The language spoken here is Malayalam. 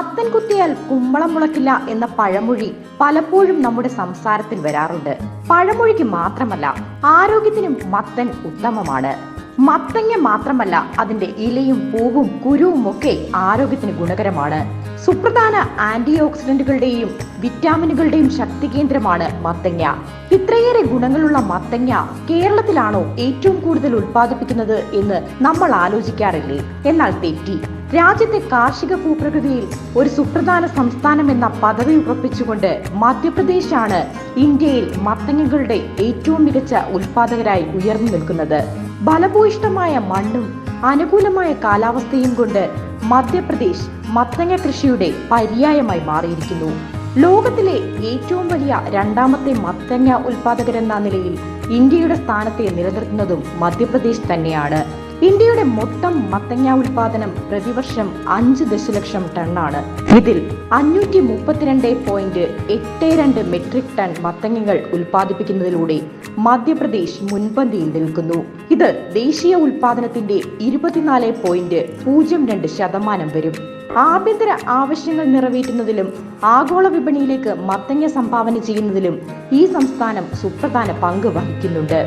മുങ്ങിയാൽ കുമ്പളം മുളക്കില്ല എന്ന പഴമൊഴി പലപ്പോഴും നമ്മുടെ സംസാരത്തിൽ വരാറുണ്ട്. പഴമൊഴിക്ക് മാത്രമല്ല ആരോഗ്യത്തിനും മത്തൻ ഉത്തമമാണ്. മത്തങ്ങ മാത്രമല്ല അതിന്റെ ഇലയും പൂവും കുരുവും ഒക്കെ ആരോഗ്യത്തിന് ഗുണകരമാണ്. സുപ്രധാന ആന്റി ഓക്സിഡന്റുകളുടെയും വിറ്റാമിനുകളുടെയും ശക്തി കേന്ദ്രമാണ് മത്തങ്ങ. ഇത്രയേറെ ഗുണങ്ങളുള്ള മത്തങ്ങ കേരളത്തിലാണോ ഏറ്റവും കൂടുതൽ ഉൽപ്പാദിപ്പിക്കുന്നത് എന്ന് നമ്മൾ ആലോചിക്കാറില്ലേ? എന്നാൽ തെറ്റി. രാജ്യത്തെ കാർഷിക ഭൂപ്രകൃതിയിൽ ഒരു സുപ്രധാന സംസ്ഥാനം എന്ന പദവി ഉറപ്പിച്ചുകൊണ്ട് മധ്യപ്രദേശാണ് ഇന്ത്യയിൽ മത്തങ്ങകളുടെ ഏറ്റവും മികച്ച ഉൽപാദകരായി ഉയർന്നു നിൽക്കുന്നത്. ഫലഭൂയിഷ്ടമായ മണ്ണും അനുകൂലമായ കാലാവസ്ഥയും കൊണ്ട് മധ്യപ്രദേശ് മത്തങ്ങ കൃഷിയുടെ പര്യായമായി മാറിയിരിക്കുന്നു. ലോകത്തിലെ ഏറ്റവും വലിയ രണ്ടാമത്തെ മത്തങ്ങ ഉൽപാദകരെന്ന നിലയിൽ ഇന്ത്യയുടെ സ്ഥാനത്തെ നിലനിർത്തുന്നതും മധ്യപ്രദേശ് തന്നെയാണ്. ഇന്ത്യയുടെ മൊത്തം മത്തങ്ങ ഉൽപാദനം പ്രതിവർഷം അഞ്ച് ദശലക്ഷം ടണ്ണാണ്. ഇതിൽ അഞ്ഞൂറ്റി മുപ്പത്തിരണ്ട് പോയിന്റ് എട്ട് രണ്ട് മെട്രിക് ടൺ മത്തങ്ങകൾ ഉൽപ്പാദിപ്പിക്കുന്നതിലൂടെ മധ്യപ്രദേശ് മുൻപന്തിയിൽ നിൽക്കുന്നു. ഇത് ദേശീയ ഉൽപാദനത്തിന്റെ ഇരുപത്തിനാല് പോയിന്റ് പൂജ്യം രണ്ട് ശതമാനം വരും. ആഭ്യന്തര ആവശ്യങ്ങൾ നിറവേറ്റുന്നതിലും ആഗോള വിപണിയിലേക്ക് മത്തങ്ങ സംഭാവന ചെയ്യുന്നതിലും ഈ സംസ്ഥാനം സുപ്രധാന പങ്ക് വഹിക്കുന്നുണ്ട്.